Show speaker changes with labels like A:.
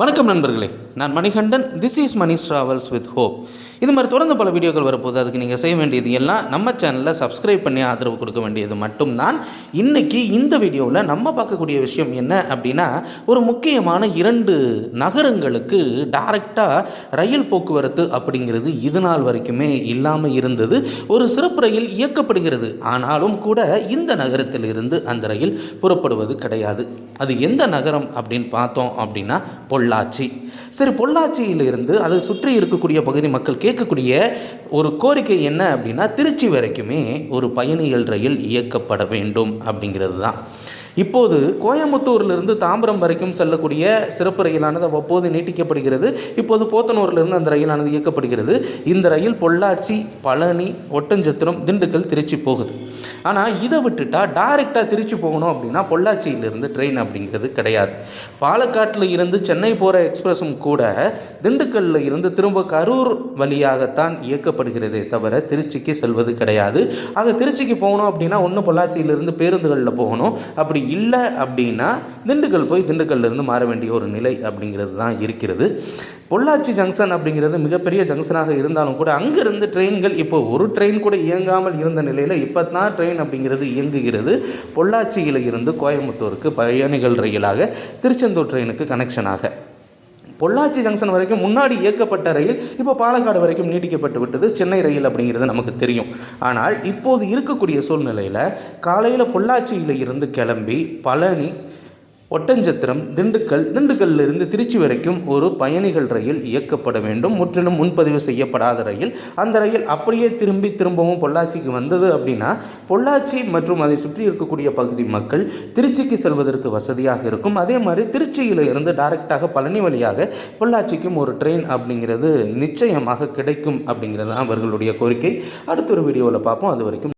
A: வணக்கம் நண்பர்களே. நான் Manikandan. This is Mani travels with hope இது மாதிரி தொடர்ந்து பல வீடியோக்கள் வரப்போகுது. அதுக்கு நீங்கள் செய்ய வேண்டியது எல்லாம் நம்ம சேனலில் சப்ஸ்கிரைப் பண்ணி ஆதரவு கொடுக்க வேண்டியது மட்டும்தான். இன்னைக்கு இந்த வீடியோவில் நம்ம பார்க்கக்கூடிய விஷயம் என்ன அப்படின்னா ஒரு முக்கியமான இரண்டு நகரங்களுக்கு டைரெக்டாக ரயில் போக்குவரத்து அப்படிங்கிறது இது நாள் வரைக்குமே இல்லாமல் இருந்தது. ஒரு சிறப்பு ரயில் இயக்கப்படுகிறது. ஆனாலும் கூட இந்த நகரத்திலிருந்து அந்த ரயில் புறப்படுவது கிடையாது. அது எந்த நகரம் அப்படின்னு பார்த்தோம் அப்படின்னா பொள்ளாச்சி. சரி பொள்ளாச்சியிலிருந்து அதை சுற்றி இருக்கக்கூடிய பகுதி மக்கள் கேட்கக்கூடிய ஒரு கோரிக்கை என்ன அப்படின்னா திருச்சி வரைக்குமே ஒரு பயணிகள் ரயில் இயக்கப்பட வேண்டும் அப்படிங்கிறது தான். இப்போது கோயம்புத்தூர்லேருந்து தாம்பரம் வரைக்கும் செல்லக்கூடிய சிறப்பு ரயிலானது அவ்வப்போது நீட்டிக்கப்படுகிறது. இப்போது போத்தனூர்லேருந்து அந்த ரயிலானது இயக்கப்படுகிறது. இந்த ரயில் பொள்ளாச்சி பழனி ஒட்டஞ்சத்திரம் திண்டுக்கல் திருச்சி போகுது. ஆனால் இதை விட்டுட்டா டைரெக்டாக திருச்சி போகணும் அப்படின்னா பொள்ளாச்சியிலிருந்து ட்ரெயின் அப்படிங்கிறது கிடையாது. பாலக்காட்டில் இருந்து சென்னை போகிற எக்ஸ்பிரஸும் கூட திண்டுக்கல்லில் இருந்து திரும்ப கரூர் வழியாகத்தான் இயக்கப்படுகிறதே தவிர திருச்சிக்கு செல்வது கிடையாது. ஆக திருச்சிக்கு போகணும் அப்படின்னா ஒன்று பொள்ளாச்சியிலிருந்து பேருந்துகளில் போகணும். அப்படி இல்லை அப்படின்னா திண்டுக்கல் போய் திண்டுக்கல்லிருந்து மாற வேண்டிய ஒரு நிலை அப்படிங்கிறது தான் இருக்கிறது. பொள்ளாச்சி ஜங்ஷன் அப்படிங்கிறது மிகப்பெரிய ஜங்ஷனாக இருந்தாலும் கூட அங்கேருந்து ட்ரெயின்கள் இப்போ ஒரு ட்ரெயின் கூட இயங்காமல் இருந்த நிலையில் இப்போ தான் ட்ரெயின் அப்படிங்கிறது இயங்குகிறது. பொள்ளாச்சியில் இருந்து கோயம்புத்தூருக்கு பயணிகள் ரயிலாக திருச்செந்தூர் ட்ரெயினுக்கு கனெக்ஷனாக பொள்ளாச்சி ஜங்ஷன் வரைக்கும் முன்னாடி இயக்கப்பட்ட ரயில் இப்போ பாலக்காடு வரைக்கும் நீட்டிக்கப்பட்டு விட்டது. சென்னை ரயில் அப்படிங்கிறது நமக்கு தெரியும். ஆனால் இப்போது இருக்கக்கூடிய சூழ்நிலையில் காலையில் பொள்ளாச்சியில் இருந்து கிளம்பி பழனி ஒட்டஞ்சத்திரம் திண்டுக்கல் திண்டுக்கல்லிருந்து திருச்சி வரைக்கும் ஒரு பயணிகள் ரயில் இயக்கப்பட வேண்டும். முற்றிலும் முன்பதிவு செய்யப்படாத ரயில். அந்த ரயில் அப்படியே திரும்பி திரும்பவும் பொள்ளாச்சிக்கு வந்தது அப்படின்னா பொள்ளாச்சி மற்றும் அதை சுற்றி இருக்கக்கூடிய பகுதி மக்கள் திருச்சிக்கு செல்வதற்கு வசதியாக இருக்கும். அதே மாதிரி திருச்சியில் இருந்து டைரெக்டாக பழனி வழியாக பொள்ளாச்சிக்கும் ஒரு ட்ரெயின் அப்படிங்கிறது நிச்சயமாக கிடைக்கும் அப்படிங்கிறது தான் அவர்களுடைய கோரிக்கை. அடுத்த ஒரு வீடியோவில் பார்ப்போம். அது வரைக்கும்